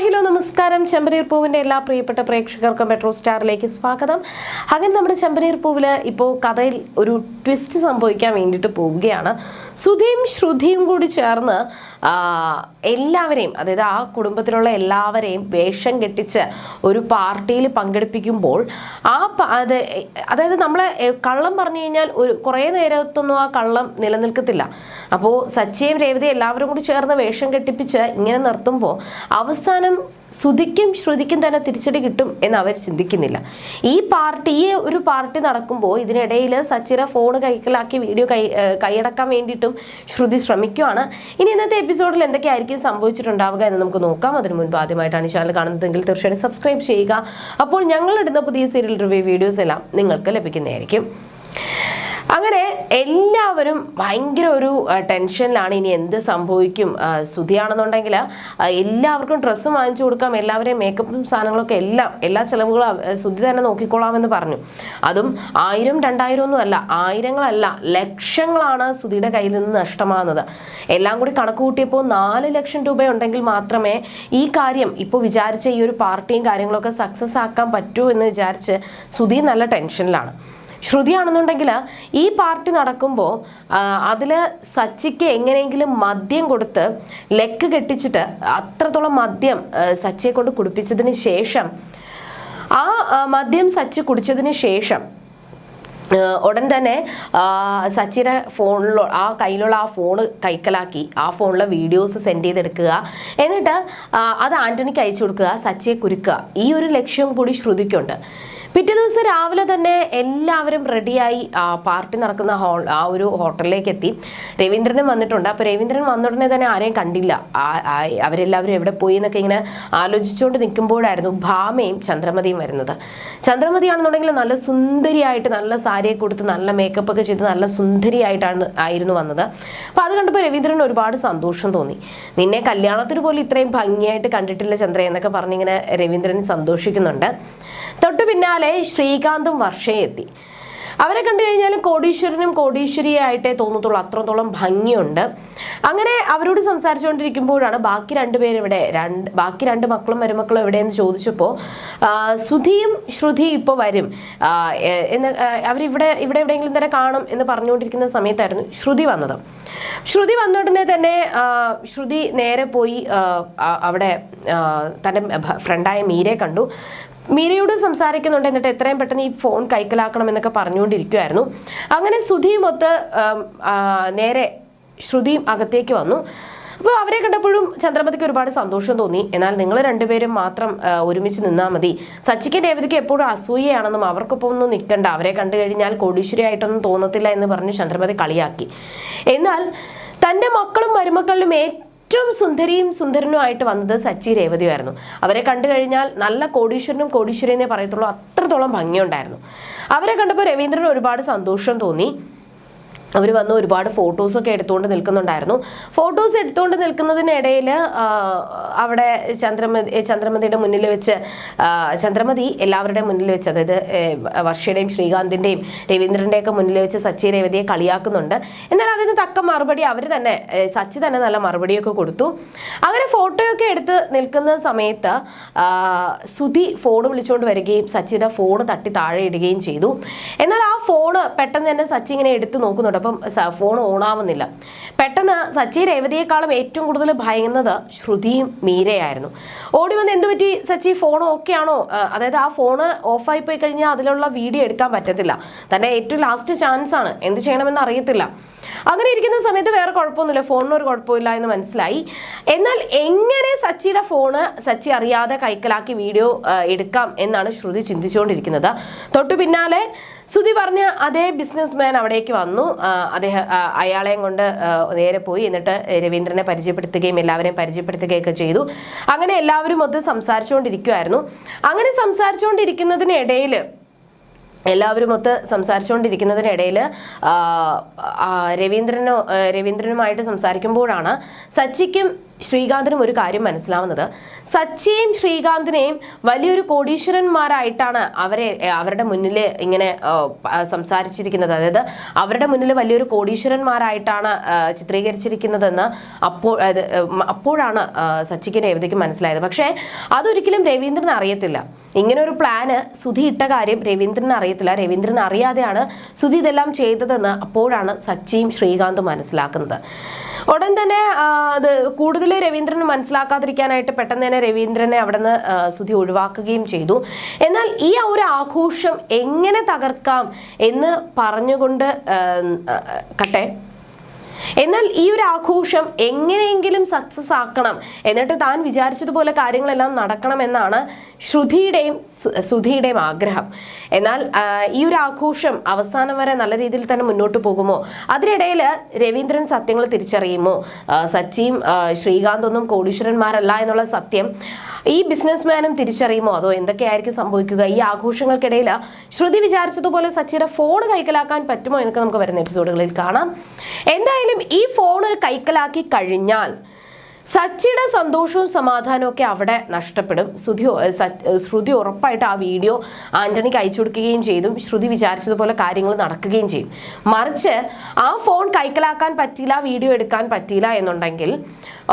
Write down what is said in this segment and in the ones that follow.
Hello നമസ്കാരം. ചെമ്പനീർ പൂവിന്റെ എല്ലാ പ്രിയപ്പെട്ട പ്രേക്ഷകർക്കും മെട്രോ സ്റ്റാറിലേക്ക് സ്വാഗതം. അങ്ങനെ നമ്മുടെ ചെമ്പനീർ പൂവിൽ ഇപ്പോൾ കഥയിൽ ഒരു ട്വിസ്റ്റ് സംഭവിക്കാൻ വേണ്ടിയിട്ട് പോവുകയാണ്. സുധിയും ശ്രുതിയും കൂടി ചേർന്ന് എല്ലാവരെയും അതായത് ആ കുടുംബത്തിലുള്ള എല്ലാവരെയും വേഷം കെട്ടിച്ച് ഒരു പാർട്ടിയിൽ പങ്കെടുപ്പിക്കുമ്പോൾ ആ അത് അതായത് നമ്മളെ കള്ളം പറഞ്ഞു കഴിഞ്ഞാൽ ഒരു കുറേ നേരത്തൊന്നും ആ കള്ളം നിലനിൽക്കത്തില്ല. അപ്പോൾ സച്ചിയും രേവതി എല്ലാവരും കൂടി ചേർന്ന് വേഷം കെട്ടിപ്പിച്ച് ഇങ്ങനെ നിർത്തുമ്പോൾ അവസാനം ശ്രുതിക്കും ശ്രുതിക്കും തന്നെ തിരിച്ചടി കിട്ടും എന്ന് അവർ ചിന്തിക്കുന്നില്ല. ഈ പാർട്ടി ഈ ഒരു പാർട്ടി നടക്കുമ്പോൾ ഇതിനിടയിൽ സച്ചിനെ ഫോൺ കൈക്കലാക്കി വീഡിയോ കൈ കൈയടക്കാൻ വേണ്ടിയിട്ടും ശ്രുതി ശ്രമിക്കുകയാണ് ഇനി ഇന്നത്തെ എപ്പിസോഡിൽ എന്തൊക്കെയായിരിക്കും സംഭവിച്ചിട്ടുണ്ടാവുക എന്ന് നമുക്ക് നോക്കാം. അതിനു മുൻപ് ആദ്യമായിട്ടാണ് ചാനൽ കാണുന്നതെങ്കിൽ തീർച്ചയായും സബ്സ്ക്രൈബ് ചെയ്യുക. അപ്പോൾ ഞങ്ങളിടുന്ന പുതിയ സീരിയൽ റിവ്യൂ വീഡിയോസ് എല്ലാം നിങ്ങൾക്ക് ലഭിക്കുന്നതായിരിക്കും. എല്ലാവരും ഭയങ്കര ഒരു ടെൻഷനിലാണ്. ഇനി എന്ത് സംഭവിക്കും? ശ്രുതിയാണെന്നുണ്ടെങ്കിൽ എല്ലാവർക്കും ഡ്രസ്സ് വാങ്ങിച്ചു കൊടുക്കാം. എല്ലാവരെയും മേക്കപ്പും സാധനങ്ങളൊക്കെ എല്ലാം എല്ലാ ചിലവുകളും ശ്രുതി തന്നെ നോക്കിക്കൊള്ളാമെന്ന് പറഞ്ഞു. അതും ആയിരം രണ്ടായിരം ഒന്നും അല്ല ആയിരങ്ങളല്ല ലക്ഷങ്ങളാണ് ശ്രുതിയുടെ കയ്യിൽ നിന്ന് നഷ്ടമാകുന്നത്. എല്ലാം കൂടി കണക്ക് കൂട്ടിയപ്പോൾ നാല് ലക്ഷം രൂപ ഉണ്ടെങ്കിൽ മാത്രമേ ഈ കാര്യം ഇപ്പോൾ വിചാരിച്ച ഈ ഒരു പാർട്ടിയും കാര്യങ്ങളൊക്കെ സക്സസ് ആക്കാൻ പറ്റൂ എന്ന് വിചാരിച്ച് ശ്രുതി നല്ല ടെൻഷനിലാണ്. ശ്രുതിയാണെന്നുണ്ടെങ്കിൽ ഈ പാർട്ടി നടക്കുമ്പോൾ അതിൽ സച്ചിക്ക് എങ്ങനെയെങ്കിലും മദ്യം കൊടുത്ത് ലെക്ക് കെട്ടിച്ചിട്ട് അത്രത്തോളം മദ്യം സച്ചിയെ കൊണ്ട് കുടിപ്പിച്ചതിന് ശേഷം ആ മദ്യം സച്ചി കുടിച്ചതിന് ശേഷം ഉടൻ തന്നെ സച്ചിയുടെ ഫോണിലോ ആ കയ്യിലുള്ള ആ ഫോണ് കൈക്കലാക്കി ആ ഫോണിലെ വീഡിയോസ് സെൻഡ് ചെയ്തെടുക്കുക. എന്നിട്ട് അത് ആന്റണിക്ക് അയച്ചു കൊടുക്കുക സച്ചിയെ കുരുക്കുക. ഈ ഒരു ലക്ഷ്യം കൂടി ശ്രുതിക്കുണ്ട്. പിറ്റേ ദിവസം രാവിലെ തന്നെ എല്ലാവരും റെഡിയായി പാർട്ടി നടക്കുന്ന ഹോൾ ആ ഒരു ഹോട്ടലിലേക്ക് എത്തി. രവീന്ദ്രനും വന്നിട്ടുണ്ട്. അപ്പോൾ രവീന്ദ്രൻ വന്ന ഉടനെ തന്നെ ആരെയും കണ്ടില്ല. അവരെല്ലാവരും എവിടെ പോയി എന്നൊക്കെ ഇങ്ങനെ ആലോചിച്ചുകൊണ്ട് നിൽക്കുമ്പോഴായിരുന്നു ഭാമയും ചന്ദ്രമതിയും വരുന്നത്. ചന്ദ്രമതിയാണെന്നുണ്ടെങ്കിൽ നല്ല സുന്ദരിയായിട്ട് നല്ല സാരിയെ കൊടുത്ത് നല്ല മേക്കപ്പ് ഒക്കെ ചെയ്ത് നല്ല സുന്ദരിയായിട്ടാണ് ആയിരുന്നു വന്നത്. അപ്പോൾ അത് കണ്ടപ്പോൾ രവീന്ദ്രൻ ഒരുപാട് സന്തോഷം തോന്നി. നിന്നെ കല്യാണത്തിന് പോലും ഇത്രയും ഭംഗിയായിട്ട് കണ്ടിട്ടില്ല ചന്ദ്ര എന്നൊക്കെ പറഞ്ഞിങ്ങനെ രവീന്ദ്രൻ സന്തോഷിക്കുന്നുണ്ട്. തൊട്ട് പിന്നാലെ ശ്രീകാന്തും വർഷയെത്തി അവരെ കണ്ടു കഴിഞ്ഞാൽ കോടീശ്വരനും കോടീശ്വരിയായിട്ടേ തോന്നത്തുള്ളൂ. അത്രത്തോളം ഭംഗിയുണ്ട്. അങ്ങനെ അവരോട് സംസാരിച്ചുകൊണ്ടിരിക്കുമ്പോഴാണ് ബാക്കി രണ്ടുപേരും ഇവിടെ രണ്ട് ബാക്കി രണ്ട് മക്കളും മരുമക്കളും എവിടെയെന്ന് ചോദിച്ചപ്പോൾ ശ്രുതിയും ഇപ്പോൾ വരും. എന്ന് അവരിവിടെ ഇവിടെ എവിടെയെങ്കിലും തന്നെ കാണും എന്ന് പറഞ്ഞുകൊണ്ടിരിക്കുന്ന സമയത്തായിരുന്നു ശ്രുതി വന്നത്. ശ്രുതി വന്ന ഉടനെ തന്നെ ശ്രുതി നേരെ പോയി അവിടെ തന്റെ ഫ്രണ്ടായ മീരെ കണ്ടു. മീരയോട് സംസാരിക്കുന്നുണ്ട് എന്നിട്ട് എത്രയും പെട്ടെന്ന് ഈ ഫോൺ കൈക്കലാക്കണം എന്നൊക്കെ പറഞ്ഞുകൊണ്ടിരിക്കുമായിരുന്നു അങ്ങനെ സുധിയുമൊത്ത് നേരെ ശ്രുതിയും അകത്തേക്ക് വന്നു. അപ്പോൾ അവരെ കണ്ടപ്പോഴും ചന്ദ്രമതിക്ക് ഒരുപാട് സന്തോഷം തോന്നി. എന്നാൽ നിങ്ങൾ രണ്ടുപേരും മാത്രം ഒരുമിച്ച് നിന്നാൽ മതി. സച്ചിക്ക് രേവതിക്ക് എപ്പോഴും അസൂയയാണെന്നും അവർക്കൊപ്പം ഒന്നും നിൽക്കണ്ട. അവരെ കണ്ടു കഴിഞ്ഞാൽ കോടീശ്വരിയായിട്ടൊന്നും തോന്നത്തില്ല എന്ന് പറഞ്ഞ് ചന്ദ്രമതി കളിയാക്കി. എന്നാൽ തന്റെ മക്കളും മരുമക്കളിലും ഏറ്റവും ഏറ്റവും സുന്ദരിയും സുന്ദരനുമായിട്ട് വന്നത് സച്ചി രേവതിയായിരുന്നു അവരെ കണ്ടു കഴിഞ്ഞാൽ നല്ല കോടീശ്വരനും കോടീശ്വരനെ പറയത്തുള്ളൂ. അത്രത്തോളം ഭംഗിയുണ്ടായിരുന്നു. അവരെ കണ്ടപ്പോൾ രവീന്ദ്രന് ഒരുപാട് സന്തോഷം തോന്നി. അവർ വന്ന് ഒരുപാട് ഫോട്ടോസൊക്കെ എടുത്തുകൊണ്ട് നിൽക്കുന്നുണ്ടായിരുന്നു. ഫോട്ടോസ് എടുത്തുകൊണ്ട് നിൽക്കുന്നതിനിടയിൽ അവിടെ ചന്ദ്രമതി ചന്ദ്രമതിയുടെ മുന്നിൽ വെച്ച് ചന്ദ്രമതി എല്ലാവരുടെയും മുന്നിൽ വെച്ച് അതായത് വർഷയുടെയും ശ്രീകാന്തിന്റെയും രവീന്ദ്രന്റെയൊക്കെ മുന്നിൽ വെച്ച് സച്ചി രേവതിയെ കളിയാക്കുന്നുണ്ട്. എന്നാൽ അതിന് തക്ക മറുപടി അവർ തന്നെ സച്ചി തന്നെ നല്ല മറുപടിയൊക്കെ കൊടുത്തു. അങ്ങനെ ഫോട്ടോയൊക്കെ എടുത്ത് നിൽക്കുന്ന സമയത്ത് സുധി ഫോൺ വിളിച്ചുകൊണ്ട് വരികയും സച്ചിയുടെ ഫോൺ തട്ടി താഴെ ഇടുകയും ചെയ്തു. എന്നാൽ ഫോണ് പെട്ടെന്ന് തന്നെ സച്ചി ഇങ്ങനെ എടുത്ത് നോക്കുന്നുണ്ട്. അപ്പം ഫോൺ ഓണാവുന്നില്ല. പെട്ടെന്ന് സച്ചി രേവതിയെക്കാളും ഏറ്റവും കൂടുതൽ ഭയങ്ങുന്നത് ശ്രുതിയും മീരയായിരുന്നു. ഓടി വന്ന് എന്തു പറ്റി സച്ചി? ഫോൺ ഓക്കെ ആണോ? അതായത് ആ ഫോണ് ഓഫായി പോയി കഴിഞ്ഞാൽ അതിലുള്ള വീഡിയോ എടുക്കാൻ പറ്റത്തില്ല. തന്റെ ഏറ്റവും ലാസ്റ്റ് ചാൻസ് ആണ്. എന്ത് ചെയ്യണമെന്ന് അറിയത്തില്ല. അങ്ങനെ ഇരിക്കുന്ന സമയത്ത് വേറെ കുഴപ്പമൊന്നുമില്ല. ഫോണിന് ഒരു കുഴപ്പമില്ല എന്ന് മനസ്സിലായി. എന്നാൽ എങ്ങനെ സച്ചിയുടെ ഫോണ് സച്ചി അറിയാതെ കൈക്കലാക്കി വീഡിയോ എടുക്കാം എന്നാണ് ശ്രുതി ചിന്തിച്ചുകൊണ്ടിരിക്കുന്നത്. തൊട്ടു പിന്നാലെ ശ്രുതി പറഞ്ഞ അതേ ബിസിനസ് മാൻ അവിടേക്ക് വന്നു. അദ്ദേഹം അയാളെയും കൊണ്ട് നേരെ പോയി. എന്നിട്ട് രവീന്ദ്രനെ പരിചയപ്പെടുത്തുകയും എല്ലാവരെയും പരിചയപ്പെടുത്തുകയൊക്കെ ചെയ്തു. അങ്ങനെ എല്ലാവരും ഒത്ത് സംസാരിച്ചുകൊണ്ടിരിക്കുമായിരുന്നു അങ്ങനെ സംസാരിച്ചുകൊണ്ടിരിക്കുന്നതിനിടയിൽ എല്ലാവരും ഒത്ത് സംസാരിച്ചുകൊണ്ടിരിക്കുന്നതിനിടയിൽ രവീന്ദ്രനോ രവീന്ദ്രനുമായിട്ട് സംസാരിക്കുമ്പോഴാണ് സച്ചിക്കും ശ്രീകാന്തിനും ഒരു കാര്യം മനസ്സിലാവുന്നത്. സച്ചിയെയും ശ്രീകാന്തിനെയും വലിയൊരു കോടീശ്വരന്മാരായിട്ടാണ് അവരെ അവരുടെ മുന്നിൽ ഇങ്ങനെ സംസാരിച്ചിരിക്കുന്നത്. അതായത് അവരുടെ മുന്നിൽ വലിയൊരു കോടീശ്വരന്മാരായിട്ടാണ് ചിത്രീകരിച്ചിരിക്കുന്നതെന്ന് അപ്പോൾ അപ്പോഴാണ് സച്ചിക്ക് രേവതിക്ക് മനസ്സിലായത്. പക്ഷേ അതൊരിക്കലും രവീന്ദ്രൻ അറിയത്തില്ല. ഇങ്ങനെ ഒരു പ്ലാന് സുധി ഇട്ട കാര്യം രവീന്ദ്രൻ അറിയത്തില്ല. രവീന്ദ്രൻ അറിയാതെയാണ് സുധി ഇതെല്ലാം ചെയ്തതെന്ന് അപ്പോഴാണ് സച്ചിയും ശ്രീകാന്തും മനസ്സിലാക്കുന്നത്. ഉടൻ തന്നെ അത് കൂടുതൽ രവീന്ദ്രൻ മനസ്സിലാക്കാതിരിക്കാനായിട്ട് പെട്ടെന്ന് തന്നെ രവീന്ദ്രനെ അവിടുന്ന് സുധി ഒഴിവാക്കുകയും ചെയ്തു. എന്നാൽ ഈ ഒരു ആഘോഷം എങ്ങനെ തകർക്കാം എന്ന് പറഞ്ഞുകൊണ്ട് കട്ടെ. എന്നാൽ ഈ ഒരു ആഘോഷം എങ്ങനെയെങ്കിലും സക്സസ് ആക്കണം എന്നിട്ട് താൻ വിചാരിച്ചതുപോലെ കാര്യങ്ങളെല്ലാം നടക്കണമെന്നാണ് ശ്രുതിയുടെയും സുധിയുടെയും ആഗ്രഹം. എന്നാൽ ഈ ഒരു ആഘോഷം അവസാനം വരെ നല്ല രീതിയിൽ തന്നെ മുന്നോട്ട് പോകുമോ? അതിനിടയിൽ രവീന്ദ്രൻ സത്യങ്ങൾ തിരിച്ചറിയുമോ? സച്ചിയും ശ്രീകാന്തൊന്നും കോടീശ്വരന്മാരല്ല എന്നുള്ള സത്യം ഈ ബിസിനസ്മാനും തിരിച്ചറിയുമോ? അതോ എന്തൊക്കെയായിരിക്കും സംഭവിക്കുക? ഈ ആഘോഷങ്ങൾക്കിടയിൽ ശ്രുതി വിചാരിച്ചതുപോലെ സച്ചിയുടെ ഫോൺ കൈക്കലാക്കാൻ പറ്റുമോ എന്നൊക്കെ നമുക്ക് വരുന്ന എപ്പിസോഡുകളിൽ കാണാം. എന്തായാലും ഈ ഫോണ് കൈക്കലാക്കി കഴിഞ്ഞാൽ സച്ചിയുടെ സന്തോഷവും സമാധാനവും ഒക്കെ അവിടെ നഷ്ടപ്പെടും. ശ്രുതി ശ്രുതി ഉറപ്പായിട്ട് ആ വീഡിയോ ആന്റണിക്ക് അയച്ചു കൊടുക്കുകയും ചെയ്തു. ശ്രുതി വിചാരിച്ചതുപോലെ കാര്യങ്ങൾ നടക്കുകയും ചെയ്യും. മറിച്ച് ആ ഫോൺ കൈക്കലാക്കാൻ പറ്റിയില്ല വീഡിയോ എടുക്കാൻ പറ്റിയില്ല എന്നുണ്ടെങ്കിൽ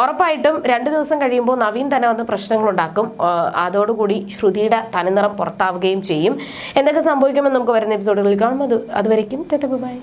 ഉറപ്പായിട്ടും രണ്ട് ദിവസം കഴിയുമ്പോൾ നവീൻ തന്നെ വന്ന് ആ, അതോടുകൂടി ശ്രുതിയുടെ തനിനിറം പുറത്താവുകയും ചെയ്യും. എന്തൊക്കെ സംഭവിക്കുമെന്ന് നമുക്ക് വരുന്ന എപ്പിസോഡുകളിൽ കാണും. അത് അതുവരയ്ക്കും ബൈ.